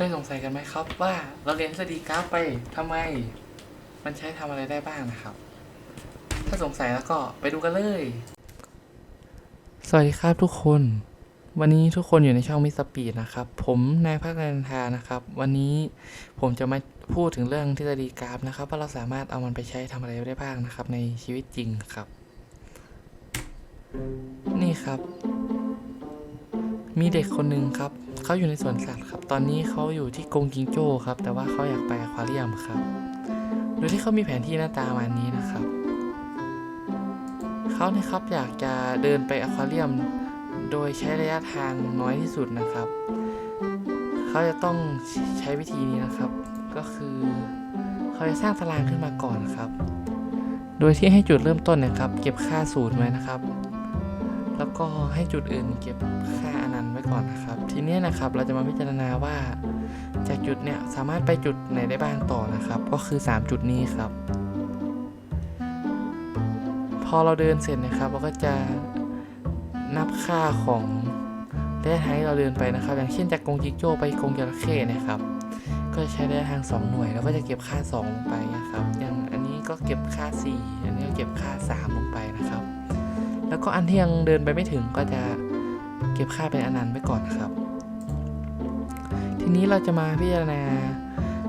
เคยสงสัยกันไหมครับว่าเราเรียนทฤษฎีกราฟไปทำไม มันใช้ทำอะไรได้บ้างนะครับ ถ้าสงสัยแล้วก็ไปดูกันเลย สวัสดีครับทุกคน วันนี้ทุกคนอยู่ในช่องมิสปีดนะครับ ผมนายพักนันทานะครับ วันนี้ผมจะมาพูดถึงเรื่องทฤษฎีกราฟนะครับ ว่าเราสามารถเอามันไปใช้ทำอะไรได้บ้างนะครับ ในชีวิตจริงครับ นี่ครับ มีเด็กคนหนึ่งครับ เขาอยู่ในสวนสัตว์ครับ ตอนนี้เขาอยู่ที่กรงจิงโจ้ครับ แต่ว่าเขาอยากไปอควาเรียมครับ โดยที่เขามีแผนที่หน้าตามานี้นะครับ เขาเนี่ยครับอยากจะเดินไปอควาเรียม โดยใช้ระยะทางน้อยที่สุดนะครับ เขาจะต้องใช้วิธีนี้นะครับ ก็คือเขาจะสร้างตารางขึ้นมาก่อนครับ โดยที่ให้จุดเริ่มต้นนะครับ เก็บค่าศูนย์ไว้นะครับ แล้วก็ให้จุดอื่นเก็บค่าอนันต์ไว้ก่อนนะครับ ทีนี้นะครับเราจะมาพิจารณาว่า จากจุดเนี่ยสามารถไปจุดไหนได้บ้างต่อนะครับ ก็คือ 3 จุดนี้ครับ พอเราเดินเสร็จนะครับเราก็จะนับค่าของระยะทางที่เราเดินไปนะครับ อย่างเช่นจากกรงจิงโจ้ไปกรงจระเข้เนะครับ ก็จะใช้ระยะทาง 2 หน่วย แล้วก็จะเก็บค่า 2 ลงไปนะครับ อย่างอันนี้ก็เก็บค่า 4 อันนี้ก็เก็บค่า 3 ลงไปนะครับ แล้วก็อันที่ยังเดินไปไม่ถึงก็จะเก็บค่าเป็นอนันต์ไว้ก่อนครับ ทีนี้เราจะมาพิจารณา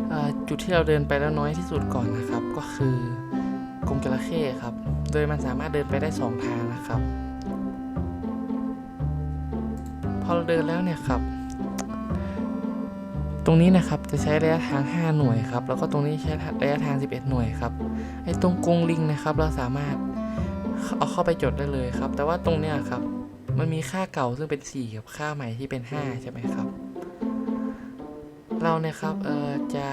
เอ่อจุดที่เราเดินไปแล้วน้อยที่สุดก่อนนะครับ ก็คือกรงจระเข้ครับ โดยมันสามารถเดินไปได้ 2 ทางนะครับ พอเราเดินแล้วเนี่ยครับ ตรงนี้นะครับจะใช้ระยะทาง 5 หน่วยครับ แล้วก็ตรงนี้ใช้ระยะทาง 11 หน่วยครับ ไอ้ตรงกรงลิงนะครับ เราสามารถ เอาเข้าไปจดได้เลยครับ แต่ว่าตรงเนี้ยครับ มันมีค่าเก่าซึ่งเป็น 4 กับค่าใหม่ที่เป็น 5 ใช่ไหมครับ เราเนี่ยครับเออจะ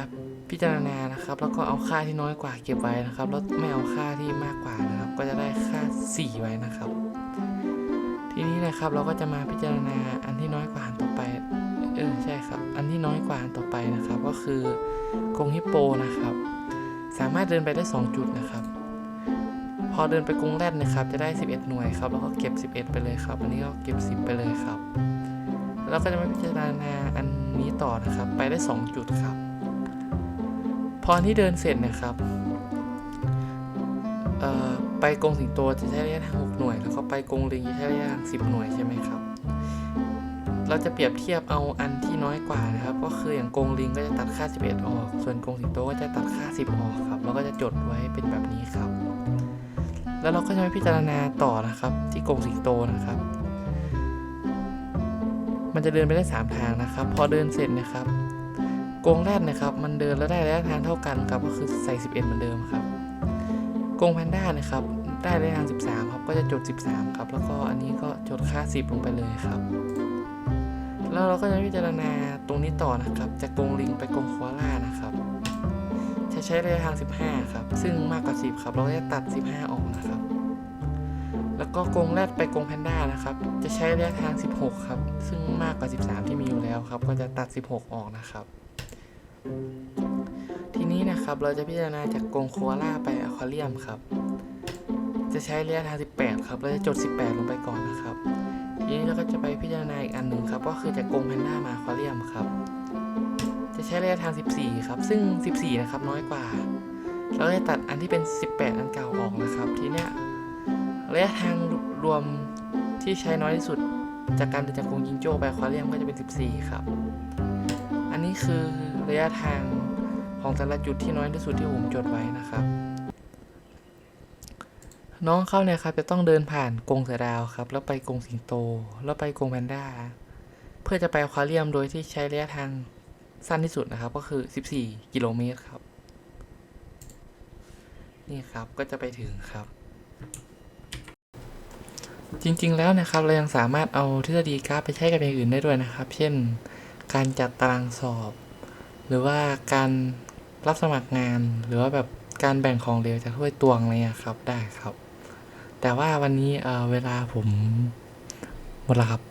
พิจารณานะครับ แล้วก็เอาค่าที่น้อยกว่าเก็บไว้นะครับ แล้วไม่เอาค่าที่มากกว่านะครับ ก็จะได้ค่า 4 ไว้นะครับ ทีนี้นะครับเราก็จะมาพิจารณาอันที่น้อยกว่าอันต่อไปเออใช่ครับ อันที่น้อยกว่าอันต่อไปนะครับ ก็คือกรงฮิปโปนะครับ สามารถเดินไปได้ 2 จุดนะครับ พอเดินไปกรุงแรดนะครับ จะได้ 11 หน่วยครับ แล้วก็เก็บ 11 ไปเลยครับ อันนี้ก็เก็บ 10 ไปเลยครับ แล้วก็จะมาพิจารณาอันนี้ต่อนะครับ ไปได้ 2 จุดครับ พอที่เดินเสร็จนะครับไปกรงสิงโตจะใช้ระยะทาง6หน่วย แล้วก็ไปกรงลิงจะใช้ระยะทาง10 หน่วยใช่ไหมครับ เราจะเปรียบเทียบเอาอันที่น้อยกว่านะครับ ก็คืออย่างกรงลิงก็จะตัดค่า 11 ออก ส่วนกรงสิงโตก็จะตัดค่า 10 ออกครับ แล้วก็จะจดไว้เป็นแบบนี้ครับ แล้วเราก็จะมาพิจารณาต่อนะครับ ที่กรงสิงโตนะครับ มันจะเดินไปได้ 3 ทางนะครับ พอเดินเสร็จนะครับกรงแรกนะครับ มันเดินแล้วได้ระยะทางเท่ากันครับก็คือใส่ 11 เหมือนเดิมครับกรงแพนด้านะครับ ได้ระยะทาง 13 ครับ ก็จะจด 13 ครับ แล้วก็อันนี้ก็จดค่า 10 ลงไปเลยครับ แล้วเราก็จะพิจารณาตรงนี้ต่อนะครับ จากกรงลิงไปกรงโคอาล่านะครับ จะใช้ระยะทาง 15 ครับ ซึ่งมากกว่า 10 ครับ เราจะตัด 15 ออกนะครับ แล้วก็กรงแรดไปกรงแพนด้านะครับ จะใช้ระยะทาง 16 ครับ ซึ่งมากกว่า 13 ที่มีอยู่แล้วครับ ก็จะตัด 16 ออกนะครับ ทีนี้นะครับเราจะพิจารณาจากกรงโคอาล่าไปอควาเรียมครับ จะใช้ระยะทาง 18 ครับ เราจะจด 18 ลงไปก่อนนะครับทีนี้เราก็จะไปพิจารณาอีกอันหนึ่งครับ ก็คือจากกรงแพนด้ามาอควาเรียมครับ จะใช้ระยะทาง 14 ครับ ซึ่ง 14 นะครับ น้อยกว่า เราจะตัดอันที่เป็น 18 อันเก่าออกนะครับ ทีเนี้ยระยะทางรวมที่ใช้น้อยที่สุด จากการเดินจากกรงจิงโจ้ไปควาเรียมก็จะเป็น 14 ครับ อันนี้คือระยะทางของแต่ละจุดที่น้อยที่สุดที่ผมจดไว้นะครับ น้องเข้าเนี่ยครับจะต้องเดินผ่านกรงเสือดาวครับ แล้วไปกรงสิงโต แล้วไปกรงแพนด้า เพื่อจะไปควาเรียมโดยที่ใช้ระยะทาง สั้นที่สุดนะครับก็คือ 14 กิโลเมตรครับ นี่ครับก็จะไปถึงครับ จริงๆแล้วนะครับเรายังสามารถเอาทฤษฎีกราฟไปใช้กับอย่างอื่นได้ด้วยนะครับ เช่น การจัดตารางสอบ หรือว่าการรับสมัครงาน หรือว่าแบบการแบ่งของเหลวจากถ้วยตวงอะไรเงี้ยครับได้ครับ แต่ว่าวันนี้เเวลาผมหมดแล้วครับ